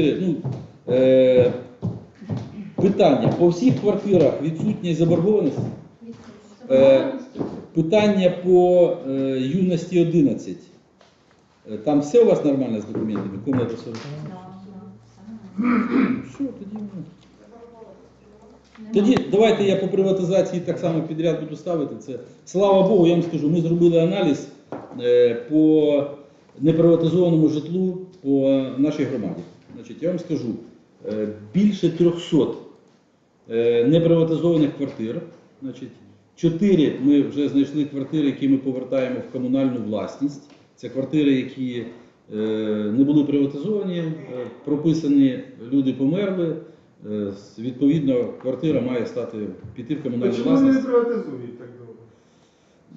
Ну, е, питання. По всіх квартирах відсутність заборгованості. Е, питання по е, юності 11. Е, Там все у вас нормально з документами? Комната 40. Що, тоді, ну. тоді давайте я по приватизації так само підряд буду ставити. Це слава Богу, я вам скажу, ми зробили аналіз е, по неприватизованому житлу по нашій громаді. Значить, я вам скажу, е, більше 300 е, неприватизованих квартир. Значить, чотири ми вже знайшли квартири, які ми повертаємо в комунальну власність. Це квартири, які е, не були приватизовані, прописані, люди померли. Відповідно, квартира має стати піти в комунальну Чому не власність. приватизують так довго?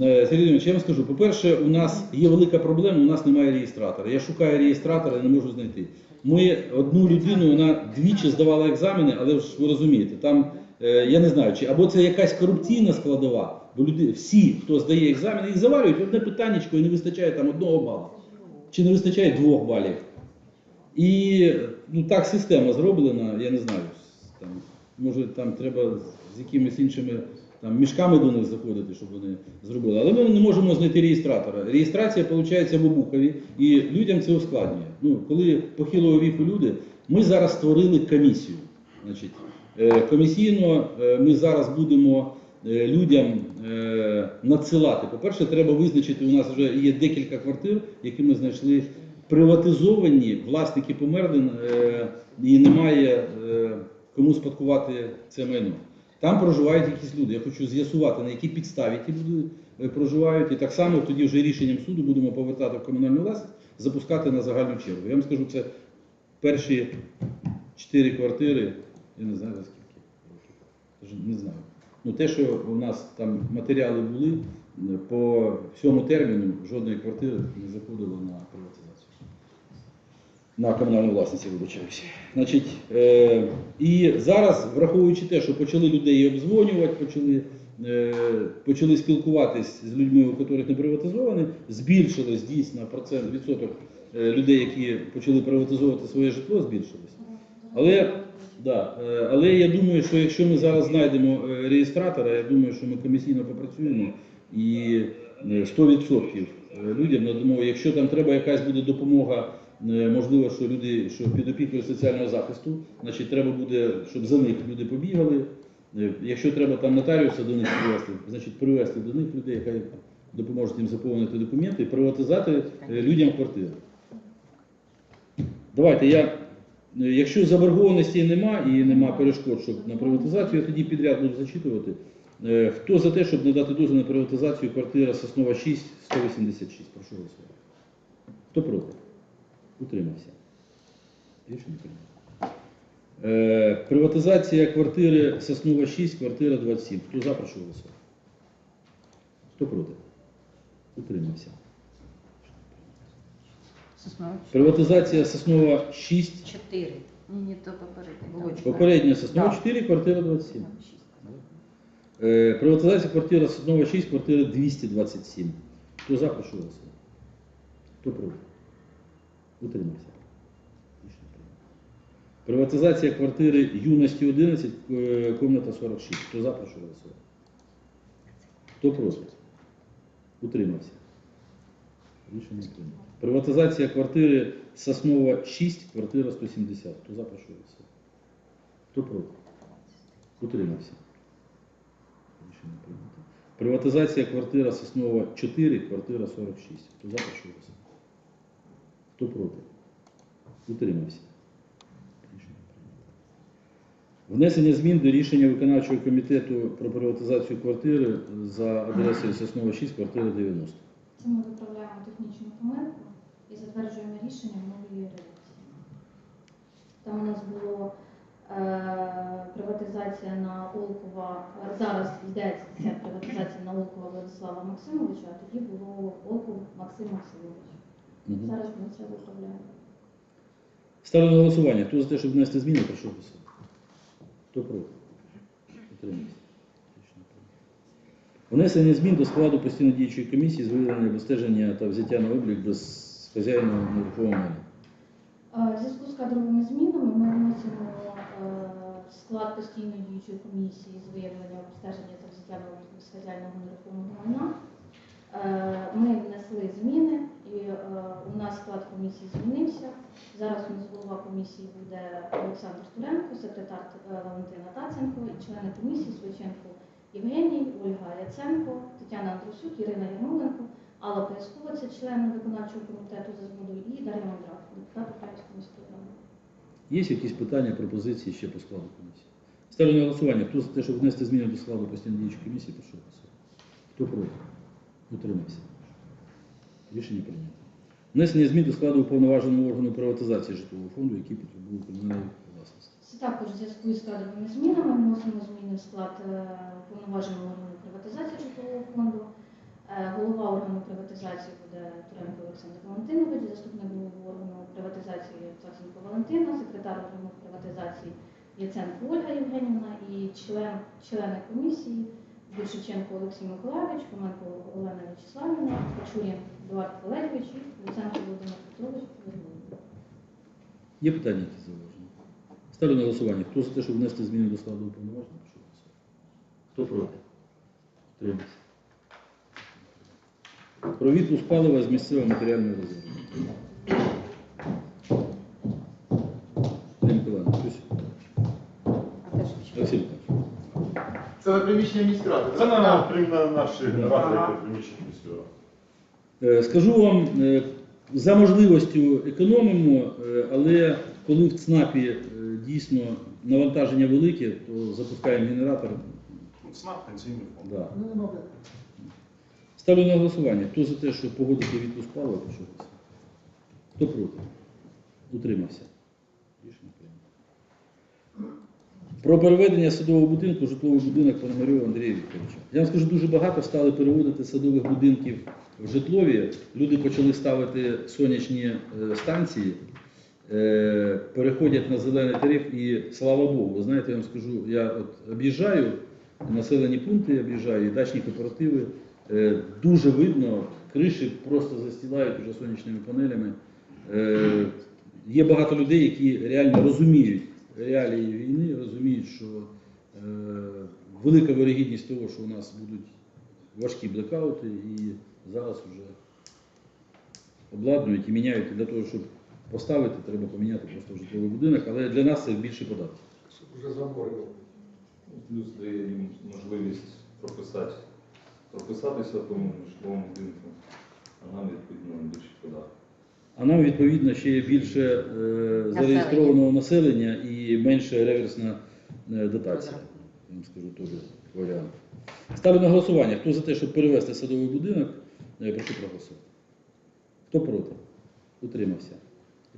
Сергій Володимирович, я вам скажу, по-перше, у нас є велика проблема, у нас немає реєстратора. Я шукаю реєстратора не можу знайти. Ми одну людину, вона двічі здавала екзамени, але ж ви розумієте, там е, я не знаю, чи або це якась корупційна складова, бо люди, всі, хто здає екзамени, їх завалюють одне питаннячко і не вистачає там одного бала. Чи не вистачає двох балів. І ну, так система зроблена, я не знаю. Там, може там треба з якимись іншими там, мішками до них заходити, щоб вони зробили. Але ми не можемо знайти реєстратора. Реєстрація виходить в Обухові, і людям це ускладнює. Ну, коли похилого віку люди, ми зараз створили комісію. Значить, е, комісійно е, ми зараз будемо е, людям надсилати. По-перше, треба визначити, у нас вже є декілька квартир, які ми знайшли приватизовані, власники померли і немає кому спадкувати це майно. Там проживають якісь люди. Я хочу з'ясувати, на якій підставі ті люди е, проживають. І так само тоді вже рішенням суду будемо повертати в комунальну власність, запускати на загальну чергу. Я вам скажу, це перші чотири квартири, я не знаю за скільки Не знаю. Ну те, що у нас там матеріали були, е, по всьому терміну жодної квартири не заходило на приватизацію. На комунальну власність, вибачаюся. Значить, е, і зараз, враховуючи те, що почали людей обдзвонювати, почали, е, почали спілкуватись з людьми, у яких не приватизовані, збільшилось дійсно процент відсоток е, людей, які почали приватизовувати своє житло, збільшилось. Але, да, е, але я думаю, що якщо ми зараз знайдемо е, реєстратора, я думаю, що ми комісійно попрацюємо і е, 100% людям надамо, якщо там треба якась буде допомога, е, можливо, що люди, що під опікою соціального захисту, значить треба буде, щоб за них люди побігали. Е, Якщо треба там нотаріуса до них привезти, значить привезти до них людей, яка допоможе їм заповнити документи і приватизати е, людям квартири. Давайте я, е, якщо заборгованості нема і нема перешкод щоб на приватизацію, я тоді підряд буду зачитувати. Е, Хто за те, щоб надати дозвіл на приватизацію квартира Соснова 6, 186? Прошу голосувати. Хто проти? Утримався. Рішення прийнято. Е, Приватизація квартири Соснова 6, квартира 27. Хто за, прошу голосувати. Хто проти? Утримався. Соснович. Приватизація Соснова 6, Чотири. Ні, ні, то попередньо. Було чотири. попередня Соснова Так. 4, квартира 27. Там шість. Е, Приватизація квартира Соснова 6, квартира 227. Хто за, прошу голосувати. Хто проти? Утримався. Приватизація квартири Юності 11, е, комната 46. Хто за, прошу. Хто проти? Утримався. Рішення прийнято. Приватизація квартири Соснова 6, квартира 170. Хто за, прошу. Хто проти? Утримався. Рішення прийнято. Приватизація квартира Соснова 4, квартира 46. Хто за, прошу. Хто проти? Утримався. Внесення змін до рішення виконавчого комітету про приватизацію квартири за адресою Соснова 6, квартира 90. Це ми виправляємо технічну помилку і затверджуємо рішення в новій редакції. Там у нас було е, приватизація на Олкова. Зараз йдеться ця приватизація на Олкова Владислава Максимовича, а тоді було Олков Максим Максимович. Мгм. Зараз ми це виправляємо. Ставлю на голосування. Хто за те, щоб внести зміни, прошу голосувати. Хто проти? Внесення змін до складу постійно діючої комісії з виявлення обстеження та взяття на облік без хазяїна нерухомого майна. Е, В зв'язку з кадровими змінами ми вносимо е, в склад постійної діючої комісії з виявлення обстеження та взяття на спеціального нерухомого майна. Е, Ми внесли зміни, і е, у нас склад комісії змінився. Зараз у нас голова комісії буде Олександр Туренко, секретар е, Валентина Таценко і члени комісії Свяченко Євгеній, Ольга Яценко, Тетяна Андрусюк, Ірина Ярмоленко, Алла Пескова, це член виконавчого комітету за згодою, і Дар'я Мандрак, депутат Української міської. Є якісь питання, пропозиції ще по складу комісії? Ставлю на голосування. Хто за те, щоб внести зміни до складу постійної діючої комісії, прошу голосувати. Хто проти? Утримався. Рішення прийнято. Внесення змін до складу уповноваженого органу приватизації житлового фонду, який потребує комунальної власності. Також в зв'язку із кадровими змінами ми вносимо зміни в склад е, повноваженого органу приватизації житлового фонду. Е, Голова органу приватизації буде Туренко Олександр Валентинович, заступник голови органу приватизації Цаценко Валентина, секретар органу приватизації Яценко Ольга Євгенівна і член, члени комісії Більшиченко Олексій Миколайович, Коменко Олена Вячеславівна, Кочурін Едуард Валерійович і Луценко Володимир Петрович. Є питання які зауваження? Ставлю на голосування. Хто за те, щоб внести зміни до складу уповноваженого. Хто проти? Утримався. Про відпуск палива з місцевого матеріального резерву. Це на приміщення міськради. Це так? на, на наші генератори, які приміщення міського. Е, Скажу вам, е, за можливостю економимо, е, але коли в ЦНАПі дійсно навантаження велике, то запускаємо генератор. ЦНАП, пенсійний фонд. Да. Ну. Ставлю на голосування. Хто за те, щоб погодити відпуск палива, прошу. Хто проти? Утримався. Рішення. Про переведення садового будинку житловий будинок Пономарьова Андрія Вікторовича. Я вам скажу, дуже багато стали переводити садових будинків в житлові. Люди почали ставити сонячні е, станції, е, переходять на зелений тариф і слава Богу, знаєте, я вам скажу, я от об'їжджаю населені пункти, об'їжджаю і дачні кооперативи. Е, Дуже видно, криші просто застілають вже сонячними панелями. Є багато людей, які реально розуміють реалії війни, розуміють, що е, велика вирогідність того, що у нас будуть важкі блекаути, і зараз вже обладнують і міняють. І для того, щоб поставити, треба поміняти просто житловий будинок, але для нас це більший податок. Вже забори. Плюс дає їм можливість прописати, прописатися тому житловому будинку, а нам відповідно більше податку. А нам відповідно ще є більше е, зареєстрованого населення і менше реверсна е, дотація. Я скажу теж варіант. Ставлю на голосування. Хто за те, щоб перевести садовий будинок, е, прошу проголосувати. Хто проти? Утримався.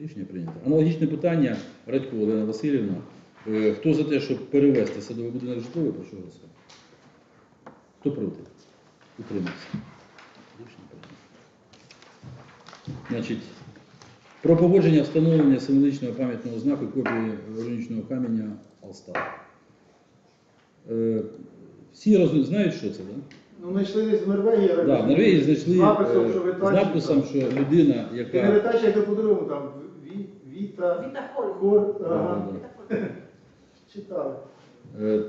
Рішення прийнято. Аналогічне питання Радько Олена Васильівна. Е, Хто за те, щоб перевести садовий будинок в житловий, прошу голосувати. Хто проти? Утримався. Рішення прийнято. Значить, про погодження встановлення символічного пам'ятного знаку копії рунічного каменя Алстар. Е, всі розум- знають, що це, так? Ну, знайшли десь в Норвегії. Да? Да, в Норвегії знайшли З написом, е, що з Витачі, написом, що людина, Ти не яка. витачай, як по-другому, там Ві- Віта, Хор, ага, Да, да. читали. Е,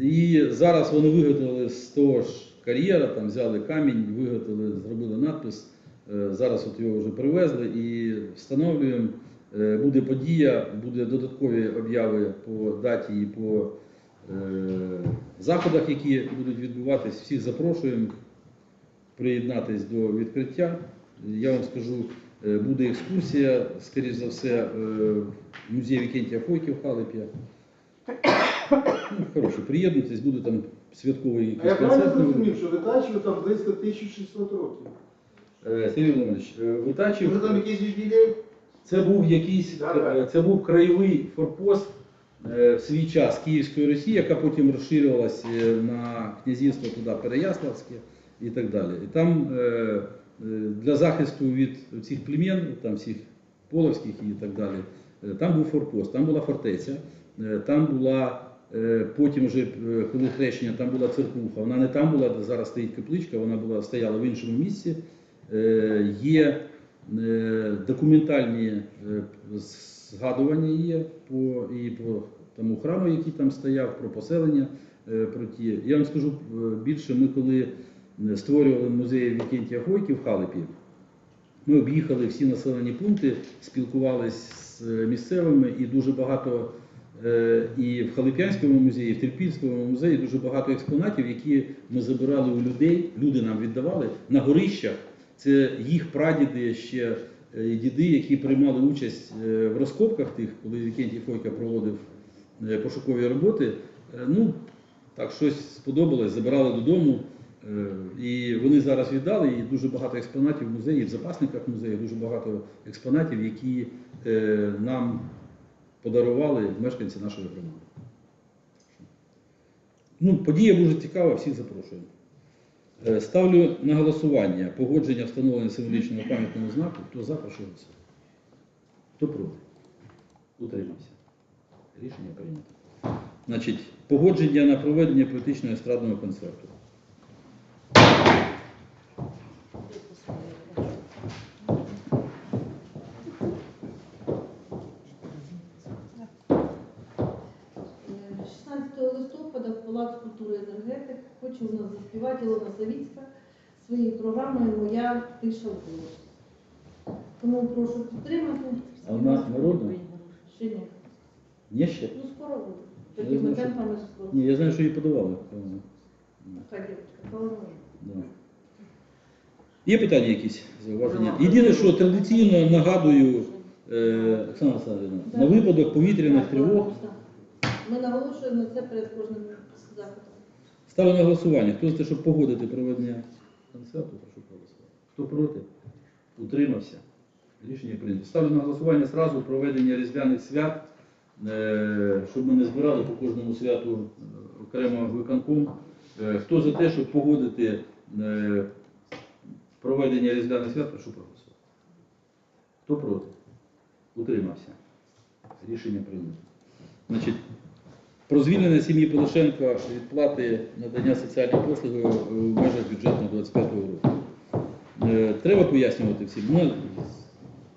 І зараз вони виготовили з того ж кар'єра, там взяли камінь, виготовили, зробили надпис. Е, Зараз от його вже привезли і встановлюємо. Е, Буде подія, буде додаткові обяви по даті і по е, заходах, які будуть відбуватись. Всіх запрошуємо приєднатись до відкриття. Я вам скажу, буде екскурсія, скоріш за все, в музей Вікентія Фойки в Халепі. Ну, коротше, приєднуйтесь, буде там святковий А я якийсь правильно зрозумів, що Витачево там близько 1600 років. Е, Сергій Володимирович, е, там якийсь юбілей? це був якийсь, е, це був краєвий форпост в свій час Київської Росії, яка потім розширювалася на князівство туди Переяславське і так далі. І там для захисту від цих племін, там всіх половських і так далі, там був форпост, там була фортеця, там була потім вже коли хрещення, там була церквуха. Вона не там була, де зараз стоїть капличка, вона була стояла в іншому місці. Е, Є Е, Документальні е, згадування є по, і по тому храму, який там стояв, про поселення. Про ті. Я вам скажу більше, ми коли створювали музей Вікентія Хойки в Халепі, ми об'їхали всі населені пункти, спілкувалися з місцевими і дуже багато і в Халип'янському музеї, і в Терпільському музеї дуже багато експонатів, які ми забирали у людей, люди нам віддавали на горищах. Це їх прадіди ще е, діди, які приймали участь е, в розкопках тих, коли Вікентій Фойка проводив е, пошукові роботи. Ну, так, щось сподобалось, забирали додому. І вони зараз віддали, і дуже багато експонатів в музеї, в запасниках музею, дуже багато експонатів, які нам подарували мешканці нашої громади. Ну, подія дуже цікава, всіх запрошую. Е, Ставлю на голосування погодження встановлення символічного пам'ятного знаку. Хто за, прошу голосувати. Хто проти? Утримався. Рішення прийнято. Значить, погодження на проведення політичного естрадного концерту. Е, 16 листопада в Палац культури і енергетик хоче у нас заспівати Ілона Савіцька своєю програмою Моя тиша в голосі. Тому прошу підтримати. А вона народна? Ще ні. Є ще? Ну скоро буде. Я Такими знаю, що- темпами скоро. Ні, я знаю, що її подавали. Така дівчинка. Да. Є питання якісь зауваження? Єдине, що традиційно нагадую, е, Оксана Олександрівна, на випадок повітряних тривог. Ми наголошуємо на це перед кожним заходом. ставлю на голосування. Хто за те, щоб погодити проведення концерту, прошу проголосувати. Хто проти? Утримався. Рішення прийнято. Ставлю на голосування зразу проведення різдвяних свят, е, щоб ми не збирали по кожному святу е, окремо виконком. Е, Хто за те, щоб погодити проведення різдвяних свят, прошу проголосувати. Хто проти? Утримався. Рішення прийнято. Значить, про звільнення сім'ї Полошенка від плати надання соціальних послуг в межах бюджетного 25 року. Е, Треба пояснювати всім. Ну,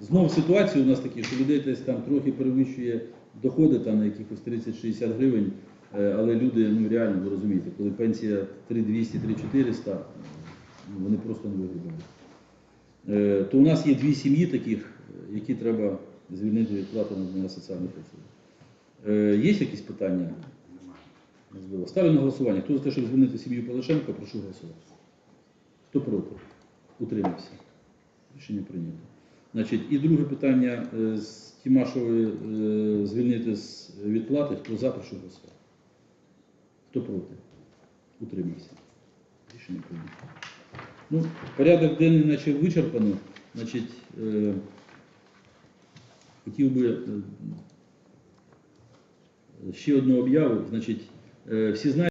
знову ситуація у нас такі, що людей десь там трохи перевищує доходи там, на якихось 30-60 гривень, е, але люди, ну реально, ви розумієте, коли пенсія 3200-3400, ну, вони просто не вигрібають. Е, То у нас є дві сім'ї таких, е, які треба звільнити від плати надання соціальних послуг. Е, Є якісь питання? Можливо. Ставлю на голосування. Хто за те, щоб звільнити сім'ю Полишенка, прошу голосувати. Хто проти? Утримався. Рішення прийнято. Значить, і друге питання е, з Тімашової е, звільнити з відплати. Хто за, прошу голосувати. Хто проти? Утримався. Рішення прийнято. Ну, порядок денний наче вичерпано. Значить, е, хотів би е, ще одну об'яву. Значить, е, всі знають.